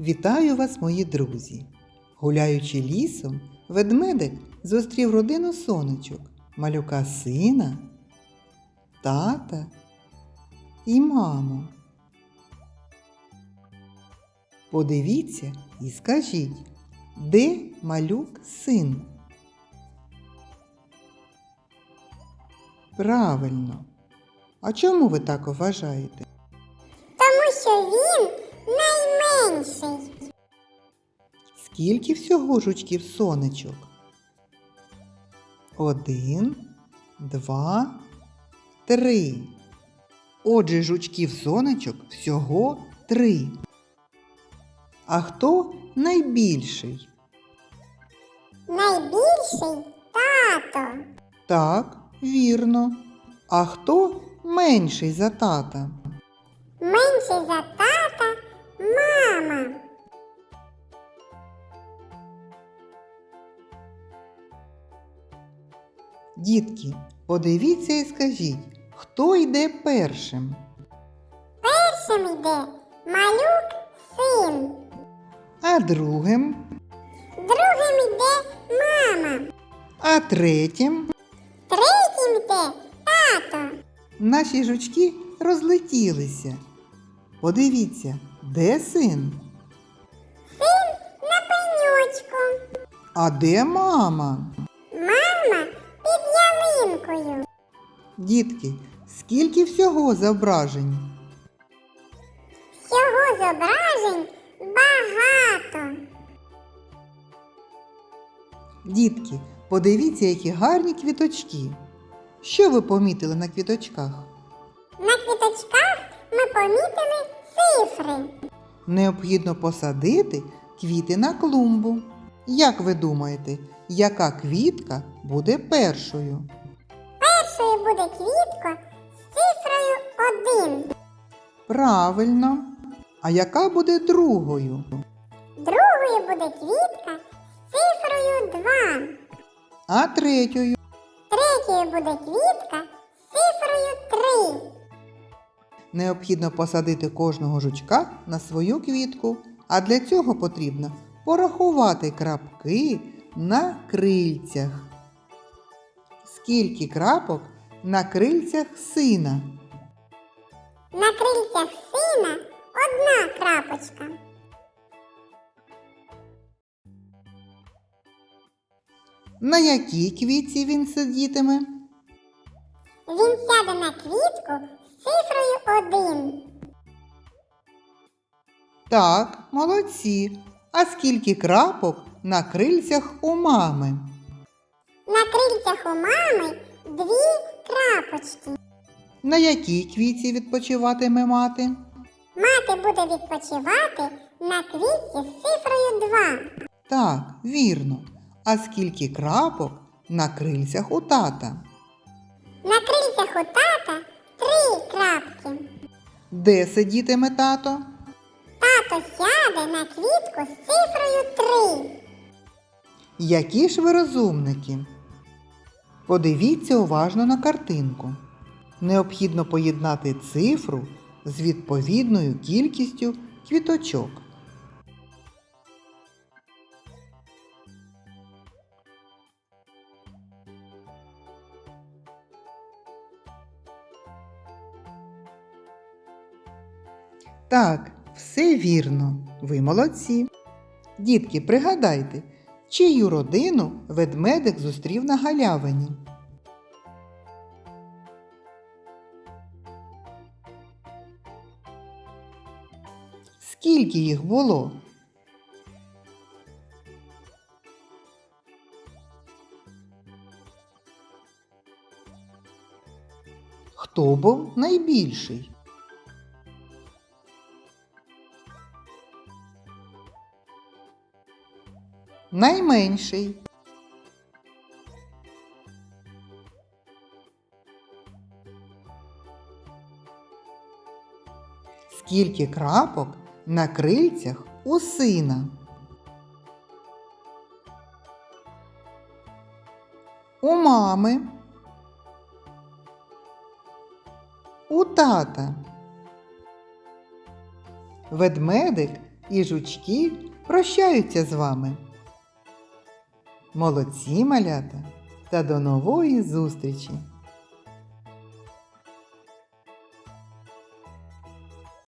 Вітаю вас, мої друзі! Гуляючи лісом, ведмедик зустрів родину сонечок, малюка сина, тата і маму. Подивіться і скажіть, де малюк син? Правильно. А чому ви так вважаєте? Тому що він найменший. Скільки всього жучків сонечок? Один, два, три. Отже, жучків сонечок всього три. А хто найбільший? Найбільший тато. Так, вірно. А хто менший за тата? Менший за тата мама. Дітки, подивіться і скажіть, хто йде першим? Першим йде малюк син. А другим? Другим йде мама. А третім? Третім йде тато. Наші жучки розлетілися. Подивіться, де син? Син на пенючку. А де мама? Мама під ялинкою. Дітки, скільки всього зображень? Всього зображень багато. Дітки, подивіться, які гарні квіточки. Що ви помітили на квіточках? На квіточках ми помітили цифри. Необхідно посадити квіти на клумбу. Як ви думаєте, яка квітка буде першою? Першою буде квітка з цифрою 1. Правильно. А яка буде другою? Другою буде квітка з цифрою 2. А третьою? Третьою буде квітка з цифрою 3. Необхідно посадити кожного жучка на свою квітку, а для цього потрібно порахувати крапки на крильцях. Скільки крапок на крильцях сина? На крильцях сина одна крапочка. На якій квітці він сидітиме? Він сяде на квітку цифрою 1. Так, молодці. А скільки крапок на крильцях у мами? На крильцях у мами дві крапочки. На якій квітці відпочиватиме мати? Мати буде відпочивати на квітці з цифрою 2. Так, вірно. А скільки крапок на крильцях у тата? На крильцях у тата крапки. Де сидітиме тато? Тато сяде на квітку з цифрою 3. Які ж ви розумники? Подивіться уважно на картинку. Необхідно поєднати цифру з відповідною кількістю квіточок. Так, все вірно. Ви молодці. Дітки, пригадайте, чию родину ведмедик зустрів на галявині. Скільки їх було? Хто був найбільший? Найменший. Скільки крапок на крильцях у сина? У мами. У тата. Ведмедик і жучки прощаються з вами. Молодці малята та до нової зустрічі!